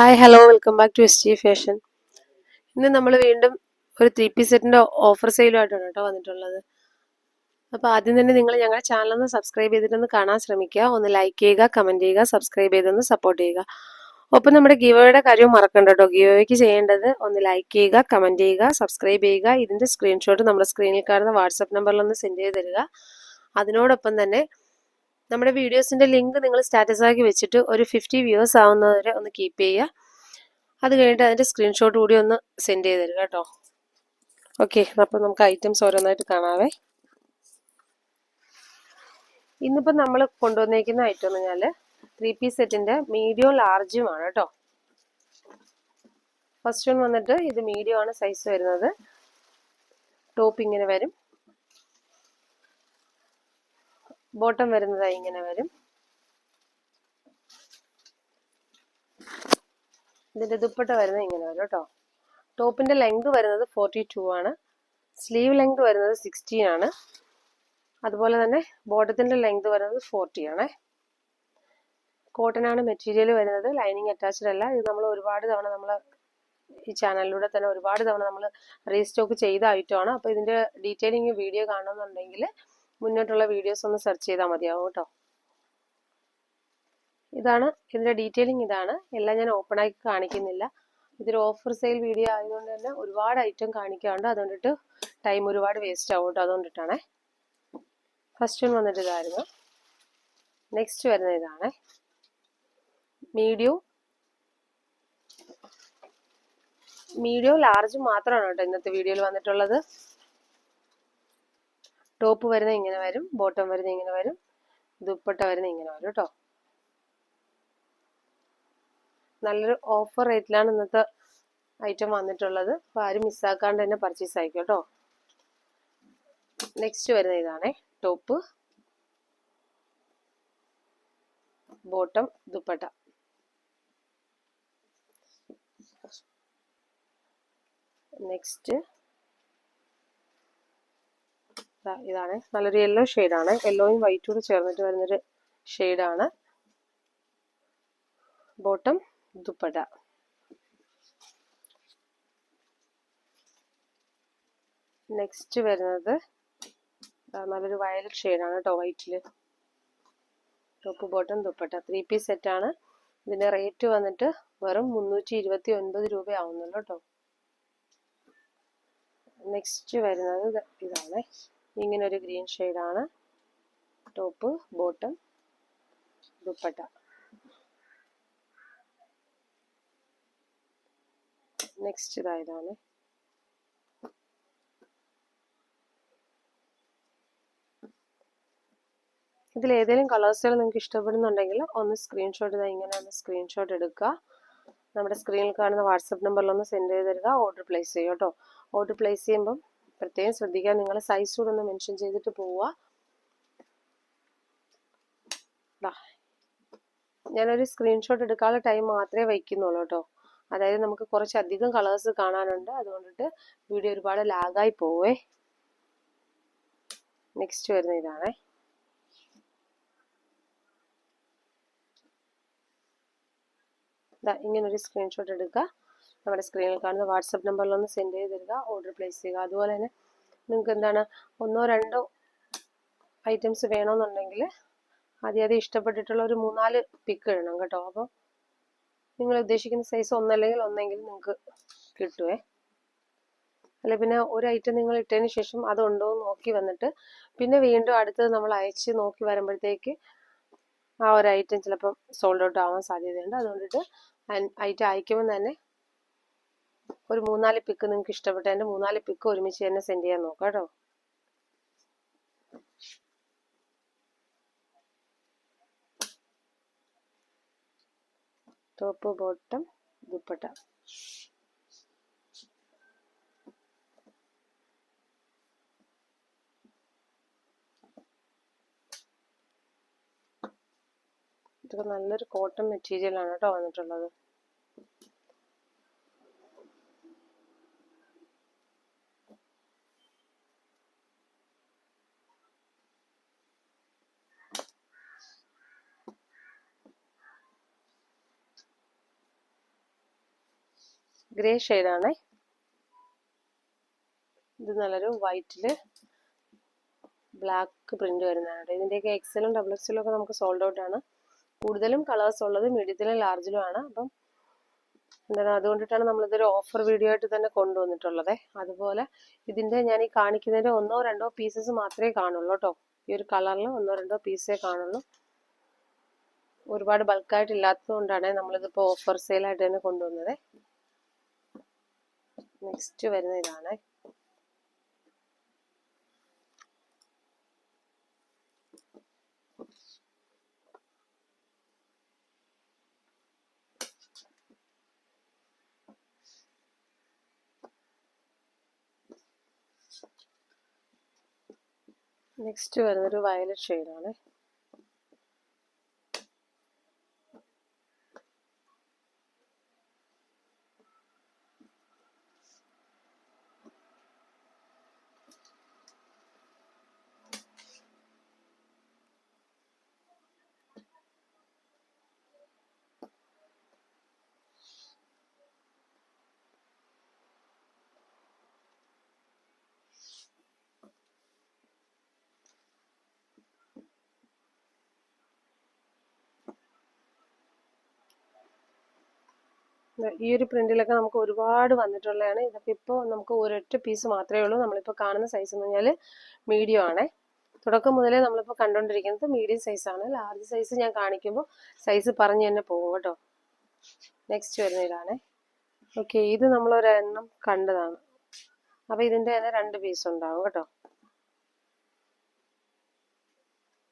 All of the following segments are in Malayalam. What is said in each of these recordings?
Hi hello welcome back to S G fashion ഇന്ന് നമ്മൾ വീണ്ടും ഒരു ത്രീ പീസ് സെറ്റിന്റെ ഓഫർ സെയിലുമായിട്ടാണ് കേട്ടോ വന്നിട്ടുള്ളത്. അപ്പോൾ ആദ്യം തന്നെ നിങ്ങൾ ഞങ്ങളുടെ ചാനലൊന്ന് സബ്സ്ക്രൈബ് ചെയ്തിട്ടൊന്ന് കാണാൻ ശ്രമിക്കുക. ഒന്ന് ലൈക്ക് ചെയ്യുക കമന്റ് ചെയ്യുക സബ്സ്ക്രൈബ് ചെയ്തൊന്ന് സപ്പോർട്ട് ചെയ്യുക. ഒപ്പം നമ്മുടെ ഗീവോയുടെ കാര്യവും മറക്കണ്ട കേട്ടോ. ഗീവോയ്ക്ക് ചെയ്യേണ്ടത് ഒന്ന് ലൈക്ക് ചെയ്യുക കമന്റ് ചെയ്യുക സബ്സ്ക്രൈബ് ചെയ്യുക. ഇതിന്റെ സ്ക്രീൻഷോട്ട് നമ്മുടെ സ്ക്രീനിൽ കാണുന്ന വാട്സപ്പ് നമ്പറിലൊന്ന് സെൻഡ് ചെയ്ത് തരിക. അതിനോടൊപ്പം തന്നെ നമ്മുടെ വീഡിയോസിന്റെ ലിങ്ക് നിങ്ങൾ സ്റ്റാറ്റസ് ആക്കി വെച്ചിട്ട് ഒരു ഫിഫ്റ്റി വ്യൂവേഴ്സ് ആവുന്നവരെ ഒന്ന് കീപ്പ് ചെയ്യുക. അത് കഴിഞ്ഞിട്ട് അതിന്റെ സ്ക്രീൻഷോട്ട് കൂടി ഒന്ന് സെൻഡ് ചെയ്ത് തരിക കേട്ടോ. ഓക്കെ അപ്പം നമുക്ക് ഐറ്റംസ് ഓരോന്നായിട്ട് കാണാവേ. ഇന്നിപ്പോൾ നമ്മൾ കൊണ്ടുവന്നേക്കുന്ന ഐറ്റം എന്ന് പറഞ്ഞാൽ ത്രീ പീസ് സെറ്റിന്റെ മീഡിയം ലാർജുമാണ് കേട്ടോ. ഫസ്റ്റ് വൺ വന്നിട്ട് ഇത് മീഡിയം ആണ് സൈസ് വരുന്നത്. ടോപ്പ് ഇങ്ങനെ വരും. ബോട്ടം വരുന്നതായി ഇങ്ങനെ വരും. ഇതിന്റെ ദുപ്പട്ട വരുന്നത് ഇങ്ങനെ വരും കേട്ടോ. ടോപ്പിന്റെ ലെങ്ത് വരുന്നത് ഫോർട്ടി ടു ആണ്. സ്ലീവ് ലെങ്ത് വരുന്നത് സിക്സ്റ്റീൻ ആണ്. അതുപോലെ തന്നെ ബോട്ടത്തിന്റെ ലെങ്ത് വരുന്നത് ഫോർട്ടി ആണ്. കോട്ടൺ ആണ് മെറ്റീരിയൽ വരുന്നത്. ലൈനിങ് അറ്റാച്ച്ഡ് അല്ല. ഇത് നമ്മൾ ഒരുപാട് തവണ നമ്മൾ ഈ ചാനലിലൂടെ തന്നെ ഒരുപാട് തവണ നമ്മൾ റീസ്റ്റോക്ക് ചെയ്ത ഐറ്റമാണ് അപ്പോൾ ഇതിന്റെ ഡീറ്റെയിലിംഗ് വീഡിയോ കാണുന്നുണ്ടെങ്കിൽ മുന്നോട്ടുള്ള വീഡിയോസ് ഒന്ന് സെർച്ച് ചെയ്താൽ മതിയാവും കേട്ടോ. ഇതാണ് ഇതിന്റെ ഡീറ്റെയിലിംഗ് ഇതാണ്. എല്ലാം ഞാൻ ഓപ്പൺ ആക്കി കാണിക്കുന്നില്ല. ഇതൊരു ഓഫർ സെയിൽ വീഡിയോ ആയതുകൊണ്ട് തന്നെ ഒരുപാട് ഐറ്റം കാണിക്കാറുണ്ട്. അതുകൊണ്ടിട്ട് ടൈം ഒരുപാട് വേസ്റ്റ് ആവും കേട്ടോ അതുകൊണ്ടിട്ടാണ്. ഫസ്റ്റ് വൺ വന്നിട്ട് ഇതായിരുന്നു. നെക്സ്റ്റ് വരുന്നത് ഇതാണ്. മീഡിയം മീഡിയം ലാർജ് മാത്രമാണ് കേട്ടോ ഇന്നത്തെ വീഡിയോയിൽ വന്നിട്ടുള്ളത്. ടോപ്പ് വരുന്നത് ഇങ്ങനെ വരും ബോട്ടം വരുന്നത് ഇങ്ങനെ വരും ദുപ്പട്ട വരുന്നത് ഇങ്ങനെ വരും കേട്ടോ നല്ലൊരു ഓഫർ റേറ്റിലാണ് ഇന്നത്തെ ഐറ്റം വന്നിട്ടുള്ളത്. അപ്പോൾ ആരും മിസ്സാക്കാണ്ട് തന്നെ പർച്ചേസ് ആയിക്കോ കേട്ടോ നെക്സ്റ്റ് വരുന്ന ഇതാണേ ടോപ്പ് ബോട്ടം ദുപ്പട്ട. നെക്സ്റ്റ് ഇതാണ്. നല്ലൊരു യെല്ലോ ആണ്. യെല്ലോയും വൈറ്റും കൂടെ ചേർന്നിട്ട് വരുന്നൊരു ഷെയ്ഡാണ് ബോട്ടം ദുപ്പട്ട. നെക്സ്റ്റ് വരുന്നത് നല്ലൊരു വയലറ്റ് ഷെയ്ഡാണ് കേട്ടോ വൈറ്റിൽ top bottom dupatta. Three piece സെറ്റാണ് ഇതിന്റെ റേറ്റ് വന്നിട്ട് വെറും മുന്നൂറ്റി ഇരുപത്തി ഒൻപത് രൂപയാവുന്നുള്ളൂ കേട്ടോ നെക്സ്റ്റ് വരുന്നത് ഇതാണ്. ഇങ്ങനെ ഒരു ഗ്രീൻ ഷെയ്ഡാണ്. Top bottom dupatta. നെക്സ്റ്റ് ഇതായതാണ് ഇതിൽ ഏതെങ്കിലും കളേഴ്സുകൾ നിങ്ങൾക്ക് ഇഷ്ടപ്പെടുന്നുണ്ടെങ്കിൽ ഒന്ന് സ്ക്രീൻഷോട്ട് ഇതാ ഇങ്ങനെ ഒന്ന് സ്ക്രീൻഷോട്ട് എടുക്കുക. നമ്മുടെ സ്ക്രീനിൽ കാണുന്ന വാട്സപ്പ് നമ്പറിൽ ഒന്ന് സെൻഡ് ചെയ്ത് തരിക. ഓർഡർ പ്ലേസ് ചെയ്യുക കേട്ടോ. ഓർഡർ പ്ലേസ് ചെയ്യുമ്പം പ്രത്യേകം ശ്രദ്ധിക്കുക. നിങ്ങൾ സൈസ് കൂടെ ഒന്ന് മെൻഷൻ ചെയ്തിട്ട് പോവുക. ഞാനൊരു സ്ക്രീൻഷോട്ട് എടുക്കാനുള്ള ടൈം മാത്രമേ വയ്ക്കുന്നുള്ളൂ കേട്ടോ. അതായത് നമുക്ക് കുറച്ചധികം കളേഴ്സ് കാണാനുണ്ട്. അതുകൊണ്ടിട്ട് വീഡിയോ ഒരുപാട് ലാഗായി പോവേ. നെക്സ്റ്റ് വരുന്ന ഇതാണേ. ഇങ്ങനൊരു സ്ക്രീൻഷോട്ട് എടുക്കുക. നമ്മുടെ സ്ക്രീനിൽ കാണുന്ന വാട്സപ്പ് നമ്പറിൽ ഒന്ന് സെൻഡ് ചെയ്ത് തരിക ഓർഡർ പ്ലേസ് ചെയ്യുക. അതുപോലെ തന്നെ നിങ്ങൾക്ക് എന്താണ് ഒന്നോ രണ്ടോ ഐറ്റംസ് വേണമെന്നുണ്ടെങ്കിൽ ആദ്യം ഇഷ്ടപ്പെട്ടിട്ടുള്ള ഒരു മൂന്നാൽ പിക്ക് ഇടണം കേട്ടോ. അപ്പോൾ നിങ്ങൾ ഉദ്ദേശിക്കുന്ന സൈസ് ഒന്നല്ലെങ്കിൽ ഒന്നെങ്കിൽ നിങ്ങൾക്ക് കിട്ടുവേ. അല്ല പിന്നെ ഒരു ഐറ്റം നിങ്ങൾ ഇട്ടതിന് ശേഷം അതുണ്ടോ എന്ന് നോക്കി വന്നിട്ട് പിന്നെ വീണ്ടും അടുത്തത് നമ്മൾ അയച്ച് നോക്കി വരുമ്പോഴത്തേക്ക് ആ ഒരു ഐറ്റം ചിലപ്പം സോൾഡ് ഔട്ട് ആവാൻ സാധ്യതയുണ്ട്. അതുകൊണ്ടിട്ട് ഐറ്റം അയക്കുമ്പോൾ തന്നെ ഒരു മൂന്നാൽ പിക്ക് നിങ്ങൾക്ക് ഇഷ്ടപ്പെട്ട എന്റെ മൂന്നാൽ പിക്ക് ഒരുമിച്ച് തന്നെ സെൻഡ് ചെയ്യാൻ നോക്കാം കേട്ടോ. Top bottom dupatta. ഇതൊക്കെ നല്ലൊരു കോട്ടൺ മെറ്റീരിയൽ ആണ് കേട്ടോ വന്നിട്ടുള്ളത്. ഗ്രേ ഷെയ്ഡാണേ. ഇത് നല്ലൊരു വൈറ്റിൽ ബ്ലാക്ക് പ്രിന്റ് വരുന്നതാണ്. ഇതിന്റെയൊക്കെ എക്സലും ഡബിൾ എക്സലും ഒക്കെ നമുക്ക് സോൾഡ് ഔട്ട് ആണ്. കൂടുതലും കളേഴ്സ് ഉള്ളത് മീഡിയത്തിലും ലാർജിലും ആണ്. അപ്പം എന്താണ് അതുകൊണ്ടിട്ടാണ് നമ്മളിതൊരു ഓഫർ വീഡിയോ ആയിട്ട് തന്നെ കൊണ്ടുവന്നിട്ടുള്ളത്. അതുപോലെ ഇതിന്റെ ഞാൻ ഈ കാണിക്കുന്നതിന്റെ ഒന്നോ രണ്ടോ പീസസ് മാത്രമേ കാണുള്ളൂ കേട്ടോ. ഈ ഒരു കളറിൽ ഒന്നോ രണ്ടോ പീസേ കാണുള്ളൂ. ഒരുപാട് ബൾക്കായിട്ട് ഇല്ലാത്തത് കൊണ്ടാണ് നമ്മളിതിപ്പോൾ ഓഫർ സെയിലായിട്ട് തന്നെ കൊണ്ടുവന്നത്. നെക്സ്റ്റ് വരുന്ന ഇതാണ് നെക്സ്റ്റ് വരുന്നൊരു വയലറ്റ് ഷെയ്ഡാണ് ഈ ഒരു പ്രിന്റിലൊക്കെ നമുക്ക് ഒരുപാട് വന്നിട്ടുള്ളതാണ്. ഇതൊക്കെ ഇപ്പോൾ നമുക്ക് ഒരൊറ്റ പീസ് മാത്രമേ ഉള്ളൂ. നമ്മളിപ്പോൾ കാണുന്ന സൈസ് എന്ന് പറഞ്ഞാൽ മീഡിയം ആണേ. തുടക്കം മുതലേ നമ്മളിപ്പോൾ കണ്ടുകൊണ്ടിരിക്കുന്നത് മീഡിയം സൈസാണ് ലാർജ് സൈസ് ഞാൻ കാണിക്കുമ്പോൾ സൈസ് പറഞ്ഞു തന്നെ പോകും കേട്ടോ. നെക്സ്റ്റ് വരുന്ന ഇതാണ്. ഓക്കെ ഇത് നമ്മളൊരെണ്ണം കണ്ടതാണ്. അപ്പോൾ ഇതിന്റെ തന്നെ രണ്ട് പീസ് ഉണ്ടാവും കേട്ടോ.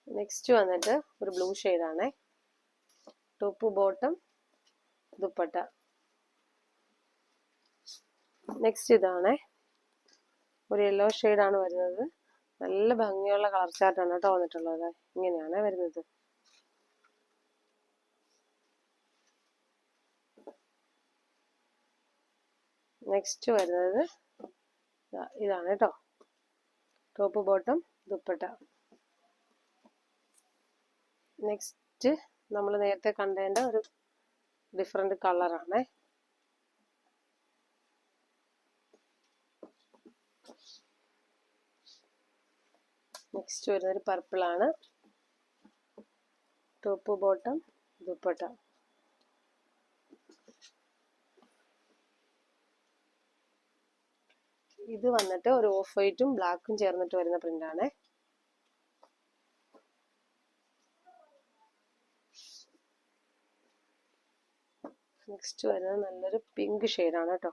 നെക്സ്റ്റ് വന്നിട്ട് ഒരു ബ്ലൂ ഷെയ്ഡാണേ ടോപ്പ് ബോട്ടം ദുപ്പട്ട. നെക്സ്റ്റ് ഇതാണ്. ഒരു യെല്ലോ ആണ് വരുന്നത്. നല്ല ഭംഗിയുള്ള കളർ ചാർട്ടാണ് കേട്ടോ വന്നിട്ടുള്ളത്. ഇങ്ങനെയാണ് വരുന്നത്. നെക്സ്റ്റ് വരുന്നത് ഇതാണ് കേട്ടോ. Top bottom dupatta. നെക്സ്റ്റ് നമ്മൾ നേരത്തെ കണ്ടതിന്റെ ഒരു ഡിഫറെന്റ് കളറാണേ നെക്സ്റ്റ് വരുന്നൊരു പർപ്പിളാണ് ടോപ്പ് ബോട്ടം ദുപ്പട്ട. ഇത് വന്നിട്ട് ഒരു ഓഫ് വൈറ്റും ബ്ലാക്കും ചേർന്നിട്ട് വരുന്ന പ്രിന്റാണ് നെക്സ്റ്റ് വരുന്നത് നല്ലൊരു പിങ്ക് ഷെയ്ഡാണ് കേട്ടോ.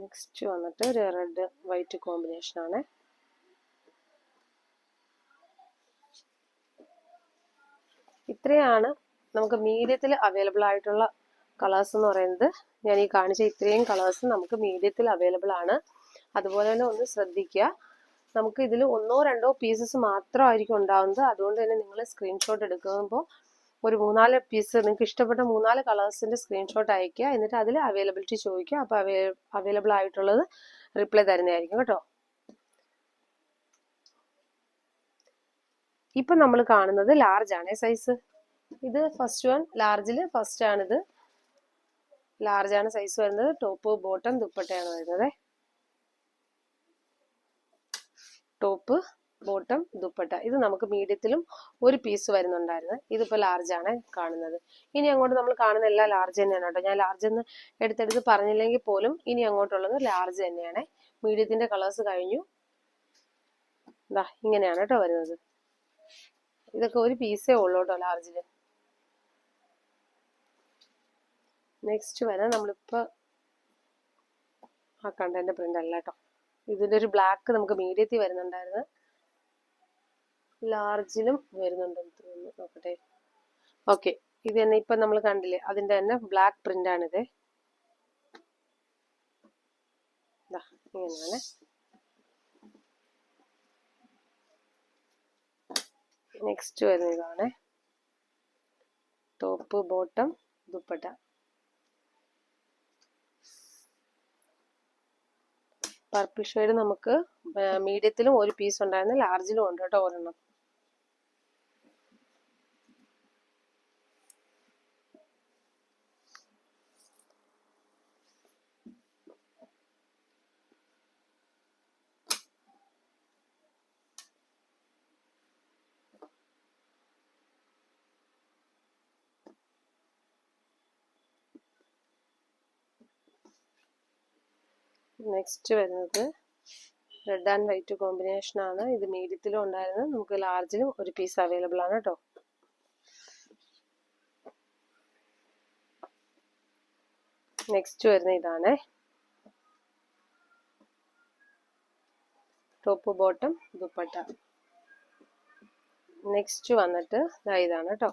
നെക്സ്റ്റ് വന്നിട്ട് ഒരു റെഡ് വൈറ്റ് കോമ്പിനേഷൻ ആണ്. ഇത്രയാണ് നമുക്ക് മീഡിയത്തിൽ അവൈലബിൾ ആയിട്ടുള്ള കളേഴ്സ് എന്ന് പറയുന്നത്. ഞാൻ ഈ കാണിച്ച ഇത്രയും കളേഴ്സ് നമുക്ക് മീഡിയത്തിൽ അവൈലബിൾ ആണ്. അതുപോലെ തന്നെ ഒന്ന് ശ്രദ്ധിക്കുക. നമുക്ക് ഇതിൽ ഒന്നോ രണ്ടോ പീസസ് മാത്രമായിരിക്കും ഉണ്ടാവുന്നത്. അതുകൊണ്ട് തന്നെ നിങ്ങൾ സ്ക്രീൻഷോട്ട് എടുക്കുമ്പോൾ ഒരു മൂന്നാൽ പീസ് നിങ്ങൾക്ക് ഇഷ്ടപ്പെട്ട മൂന്നാൽ കളേഴ്സിന്റെ സ്ക്രീൻഷോട്ട് അയക്കുക എന്നിട്ട് അതിൽ അവൈലബിലിറ്റി ചോദിക്കുക. അപ്പോൾ അവൈലബിൾ ആയിട്ടുള്ളത് റിപ്ലൈ തരുന്നതായിരിക്കും കേട്ടോ. ഇപ്പൊ നമ്മൾ കാണുന്നത് ലാർജ് ആണ് സൈസ് ഇത് ഫസ്റ്റ് വൺ ലാർജിൽ ഫസ്റ്റ് ആണിത്. ലാർജ് ആണ് സൈസ് വരുന്നത്. ടോപ്പ് ബോട്ടം ദുപ്പട്ടയാണ് വരുന്നത്. Top bottom dupatta. ഇത് നമുക്ക് മീഡിയത്തിലും ഒരു പീസ് വരുന്നുണ്ടായിരുന്നു. ഇതിപ്പോൾ ലാർജ് ആണ് കാണുന്നത്. ഇനി അങ്ങോട്ട് നമ്മൾ കാണുന്ന എല്ലാം ലാർജ് തന്നെയാണ് കേട്ടോ. ഞാൻ ലാർജ് എന്ന് എടുത്തെടുത്ത് പറഞ്ഞില്ലെങ്കിൽ പോലും ഇനി അങ്ങോട്ടുള്ളത് ലാർജ് തന്നെയാണ്. മീഡിയത്തിന്റെ കളേഴ്സ് കഴിഞ്ഞു. ഇതാ ഇങ്ങനെയാണ് കേട്ടോ വരുന്നത്. ഇതൊക്കെ ഒരു പീസേ ഉള്ളൂ കേട്ടോ ലാർജിൽ നെക്സ്റ്റ് വരാൻ നമ്മളിപ്പോ ആ കണ്ടന്റ് പ്രിന്റ് അല്ല കേട്ടോ. ഇതിന്റെ ഒരു ബ്ലാക്ക് നമുക്ക് മീഡിയത്തിൽ വരുന്നുണ്ടായിരുന്നു. ലാർജിലും വരുന്നുണ്ടെന്ന് തോന്നുന്നു. നോക്കട്ടെ. ഓക്കെ. ഇത് തന്നെ ഇപ്പൊ നമ്മൾ കണ്ടില്ലേ? അതിന്റെ തന്നെ ബ്ലാക്ക് പ്രിന്റ് ആണിത്. ഇങ്ങനെയാണ്. നെക്സ്റ്റ് വരുന്ന ഇതാണ് top bottom dupatta. Purple shade നമുക്ക് മീഡിയത്തിലും ഒരു പീസ് ഉണ്ടായിരുന്നു. ലാർജിലും ഉണ്ട് കേട്ടോ ഒരെണ്ണം. നെക്സ്റ്റ് വരുന്നത്. റെഡ് ആൻഡ് വൈറ്റ് കോമ്പിനേഷൻ ആണ്. ഇത് മീഡിയത്തിലും ഉണ്ടായിരുന്നു. നമുക്ക് ലാർജിലും ഒരു പീസ് അവൈലബിൾ ആണ് കേട്ടോ നെക്സ്റ്റ് വരുന്ന ഇതാണ്. Top bottom dupatta. നെക്സ്റ്റ് വന്നിട്ട് ഇതാണ് കേട്ടോ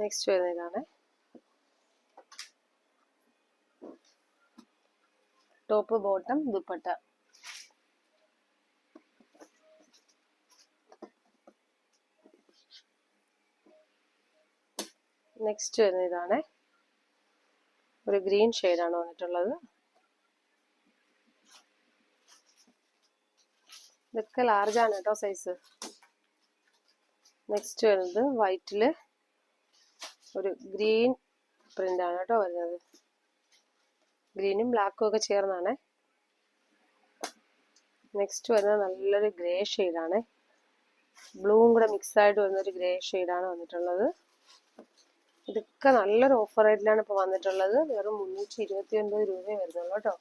നെക്സ്റ്റ് വരുന്നതാണ് ടോപ്പ് ബോട്ടം ദുപ്പട്ട. നെക്സ്റ്റ് വരുന്ന ഇതാണ് ഒരു ഗ്രീൻ ഷെയ്ഡാണ് വന്നിട്ടുള്ളത്. ഇതൊക്കെ ലാർജാണ് കേട്ടോ സൈസ് നെക്സ്റ്റ് വരുന്നത് വൈറ്റിൽ ഒരു ഗ്രീൻ പ്രിന്റ് ആണ് കേട്ടോ വരുന്നത്. ഗ്രീനും ബ്ലാക്കും ഒക്കെ ചേർന്നാണ്. നെക്സ്റ്റ് വരുന്നത് നല്ലൊരു ഗ്രേ ഷെയ്ഡാണ്. ബ്ലൂവും കൂടെ മിക്സ് ആയിട്ട് വരുന്ന ഒരു ഗ്രേ ഷെയ്ഡാണ് വന്നിട്ടുള്ളത്. ഇതൊക്കെ നല്ലൊരു ഓഫർ റേറ്റിലാണ് ഇപ്പോൾ വന്നിട്ടുള്ളത്. വെറും മുന്നൂറ്റി ഇരുപത്തി ഒൻപത് രൂപയെ വരുന്നുള്ളൂ കേട്ടോ.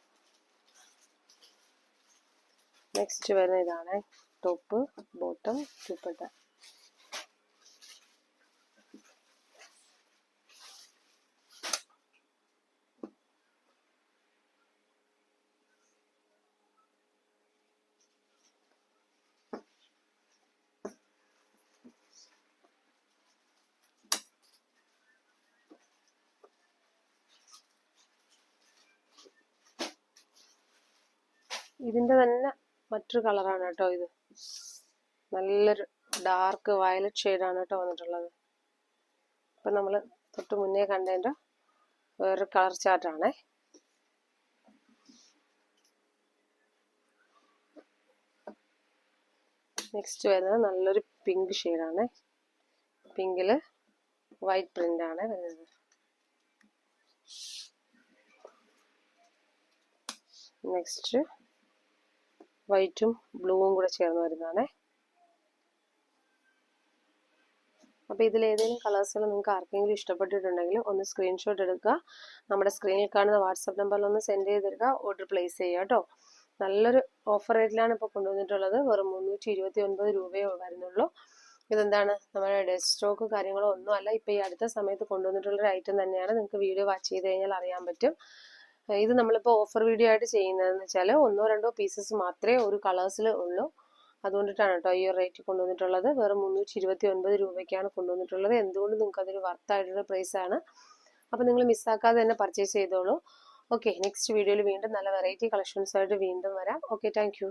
നെക്സ്റ്റ് വരുന്ന ഇതാണ്. ടോപ്പ് ബോട്ടം ദുപ്പട്ട ഇതിന്റെ തന്നെ മറ്റൊരു കളറാണ് കേട്ടോ ഇത്. നല്ലൊരു ഡാർക്ക് വയലറ്റ് ഷെയ്ഡാണ് കേട്ടോ വന്നിട്ടുള്ളത്. ഇപ്പം നമ്മൾ തൊട്ട് മുന്നേ കണ്ടതിന്റെ വേറൊരു കളർ ചാർട്ടാണേ നെക്സ്റ്റ് വരുന്നത് നല്ലൊരു പിങ്ക് ഷെയ്ഡാണ് പിങ്കിൽ വൈറ്റ് പ്രിന്റ് ആണ് വരുന്നത്. നെക്സ്റ്റ് വൈറ്റും ബ്ലൂവും കൂടെ ചേർന്ന് വരുന്നതാണേ. അപ്പോൾ ഇതിൽ ഏതെങ്കിലും കളേഴ്സുകൾ നിങ്ങൾക്ക് ആർക്കെങ്കിലും ഇഷ്ടപ്പെട്ടിട്ടുണ്ടെങ്കിൽ ഒന്ന് സ്ക്രീൻഷോട്ട് എടുക്കുക. നമ്മുടെ സ്ക്രീനിൽ കാണുന്ന വാട്സപ്പ് നമ്പറിൽ ഒന്ന് സെൻഡ് തരിക ഓർഡർ പ്ലേസ് ചെയ്യുക കേട്ടോ. നല്ലൊരു ഓഫർ റേറ്റിലാണ് ഇപ്പോൾ കൊണ്ടുവന്നിട്ടുള്ളത്. വെറും മുന്നൂറ്റി ഇരുപത്തി ഒൻപത് രൂപയേ വരുന്നുള്ളൂ. ഇതെന്താണ്? നമ്മുടെ ഡെസ്ക് സ്റ്റോക്ക് കാര്യങ്ങളോ ഒന്നും അല്ല. ഇപ്പോൾ ഈ അടുത്ത സമയത്ത് കൊണ്ടുവന്നിട്ടുള്ളൊരു ഐറ്റം തന്നെയാണ്. നിങ്ങൾക്ക് വീഡിയോ വാച്ച് ചെയ്ത് കഴിഞ്ഞാൽ അറിയാൻ പറ്റും. ഇത് നമ്മളിപ്പോൾ ഓഫർ വീഡിയോ ആയിട്ട് ചെയ്യുന്നതെന്ന് വെച്ചാൽ ഒന്നോ രണ്ടോ പീസസ് മാത്രമേ ഒരു കളേഴ്സിൽ ഉള്ളൂ. അതുകൊണ്ടിട്ടാണ് കേട്ടോ ഈ റേറ്റ് കൊണ്ടുവന്നിട്ടുള്ളത്. വേറെ മുന്നൂറ്റി ഇരുപത്തി ഒൻപത് രൂപയ്ക്കാണ് കൊണ്ടുവന്നിട്ടുള്ളത്. എന്തുകൊണ്ട് നിങ്ങൾക്ക് അതൊരു വർത്തായിട്ടുള്ള പ്രൈസ് ആണ്? അപ്പോൾ നിങ്ങൾ മിസ്സാക്കാതെ തന്നെ പർച്ചേസ് ചെയ്തോളൂ. ഓക്കെ നെക്സ്റ്റ് വീഡിയോയിൽ വീണ്ടും നല്ല വെറൈറ്റി കളക്ഷൻസ് ആയിട്ട് വീണ്ടും വരാം. Okay thank